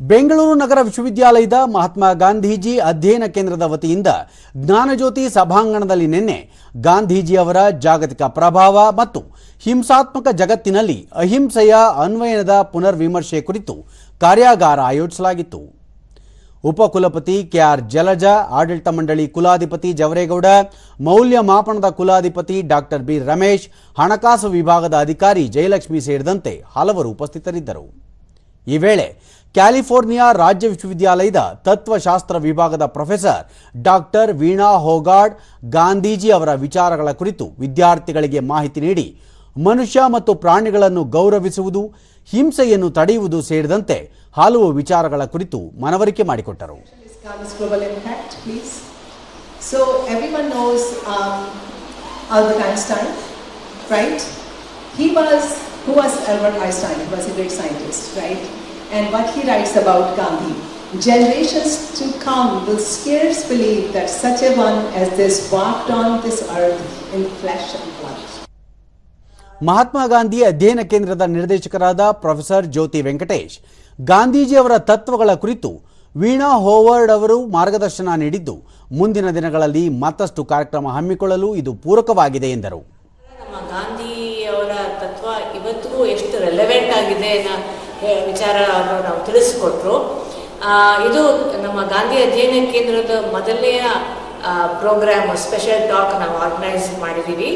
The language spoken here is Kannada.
ಬೆಂಗಳೂರು ನಗರ ವಿಶ್ವವಿದ್ಯಾಲಯದ ಮಹಾತ್ಮ ಗಾಂಧೀಜಿ ಅಧ್ಯಯನ ಕೇಂದ್ರದ ವತಿಯಿಂದ ಜ್ಞಾನಜ್ಯೋತಿ ಸಭಾಂಗಣದಲ್ಲಿ ನಿನ್ನೆ ಗಾಂಧೀಜಿಯವರ ಜಾಗತಿಕ ಪ್ರಭಾವ ಮತ್ತು ಹಿಂಸಾತ್ಮಕ ಜಗತ್ತಿನಲ್ಲಿ ಅಹಿಂಸೆಯ ಅನ್ವಯನದ ಪುನರ್ವಿಮರ್ಶೆ ಕುರಿತು ಕಾರ್ಯಾಗಾರ ಆಯೋಜಿಸಲಾಗಿತ್ತು. ಉಪಕುಲಪತಿ ಕೆಆರ್ ಜಲಜ, ಆಡಳಿತ ಮಂಡಳಿ ಕುಲಾಧಿಪತಿ ಜವರೇಗೌಡ ಮೌಲ್ಯಮಾಪನದ ಕುಲಾಧಿಪತಿ ಡಾಕ್ಟರ್ ಬಿ ರಮೇಶ್, ಹಣಕಾಸು ವಿಭಾಗದ ಅಧಿಕಾರಿ ಜಯಲಕ್ಷ್ಮಿ ಸೇರಿದಂತೆ ಹಲವರು ಉಪಸ್ಥಿತರಿದ್ದರು. ಈ ವೇಳೆ ಕ್ಯಾಲಿಫೋರ್ನಿಯಾ ರಾಜ್ಯ ವಿಶ್ವವಿದ್ಯಾಲಯದ ತತ್ವಶಾಸ್ತ್ರ ವಿಭಾಗದ ಪ್ರೊಫೆಸರ್ ಡಾಕ್ಟರ್ ವೀಣಾ ಹೋಗಾಡ್ ಗಾಂಧೀಜಿ ಅವರ ವಿಚಾರಗಳ ಕುರಿತು ವಿದ್ಯಾರ್ಥಿಗಳಿಗೆ ಮಾಹಿತಿ ನೀಡಿ ಮನುಷ್ಯ ಮತ್ತು ಪ್ರಾಣಿಗಳನ್ನು ಗೌರವಿಸುವುದು, ಹಿಂಸೆಯನ್ನು ತಡೆಯುವುದು ಸೇರಿದಂತೆ ಹಲವು ವಿಚಾರಗಳ ಕುರಿತು ಮನವರಿಕೆ ಮಾಡಿಕೊಟ್ಟರು um? He who was Albert Einstein? He was a great scientist, right? And what he writes about Gandhi, generations to come will scarce believe that such a one as this walked on this earth in flesh and blood. Mahatma Gandhi ಅಧ್ಯಯನ ಕೇಂದ್ರದ ನಿರ್ದೇಶಕರಾದ ಪ್ರೊಫೆಸರ್ ಜ್ಯೋತಿ ವೆಂಕಟೇಶ್ ಗಾಂಧೀಜಿಯವರ ತತ್ವಗಳ ಕುರಿತು ವೀಣಾ ಹೋವರ್ಡ್ ಅವರು ಮಾರ್ಗದರ್ಶನ ನೀಡಿದ್ದು ಮುಂದಿನ ದಿನಗಳಲ್ಲಿ ಮತ್ತಷ್ಟು ಕಾರ್ಯಕ್ರಮ ಹಮ್ಮಿಕೊಳ್ಳಲು ಇದು ಪೂರಕವಾಗಿದೆ ಎಂದರು ಇವತ್ತಿಗೂ ಎಷ್ಟು ರೆಲೆವೆಂಟ್ ಆಗಿದೆ ಅನ್ನೋ ವಿಚಾರ ನಾವು ತಿಳಿಸ್ಕೊಟ್ರು. ಇದು ನಮ್ಮ ಗಾಂಧಿ ಅಧ್ಯಯನ ಕೇಂದ್ರದ ಮೊದಲನೆಯ ಪ್ರೋಗ್ರಾಮ್ ಸ್ಪೆಷಲ್ ಟಾಕ್ ನಾವು ಆರ್ಗನೈಸ್ ಮಾಡಿದ್ದೀವಿ.